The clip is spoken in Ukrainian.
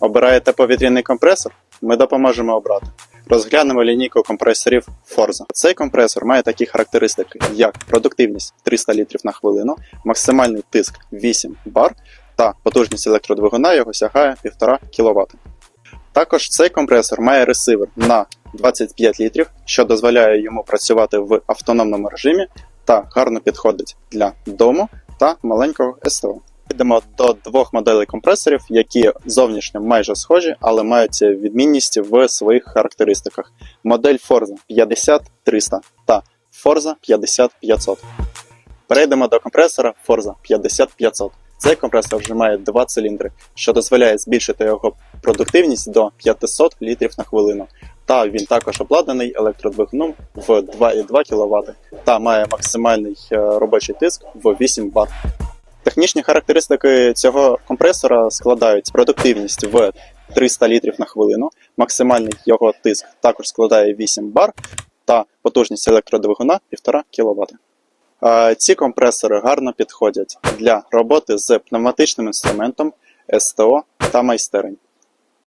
Обираєте повітряний компресор? Ми допоможемо обрати. Розглянемо лінійку компресорів Forza. Цей компресор має такі характеристики, як продуктивність 300 літрів на хвилину, максимальний тиск 8 бар та потужність електродвигуна його сягає 1,5 кВт. Також цей компресор має ресивер на 25 літрів, що дозволяє йому працювати в автономному режимі та гарно підходить для дому та маленького СТО. Йдемо до двох моделей компресорів, які зовнішньо майже схожі, але мають відмінність в своїх характеристиках. Модель Forza 50300 та Forza 50500. Перейдемо до компресора Forza 50500. Цей компресор вже має два циліндри, що дозволяє збільшити його продуктивність до 500 літрів на хвилину. Та він також обладнаний електродвигуном в 2,2 кВт та має максимальний е, робочий тиск в 8 бар. Технічні характеристики цього компресора складають продуктивність в 300 літрів на хвилину, максимальний його тиск також складає 8 бар та потужність електродвигуна 1,5 кВт. Ці компресори гарно підходять для роботи з пневматичним інструментом, СТО та майстерень.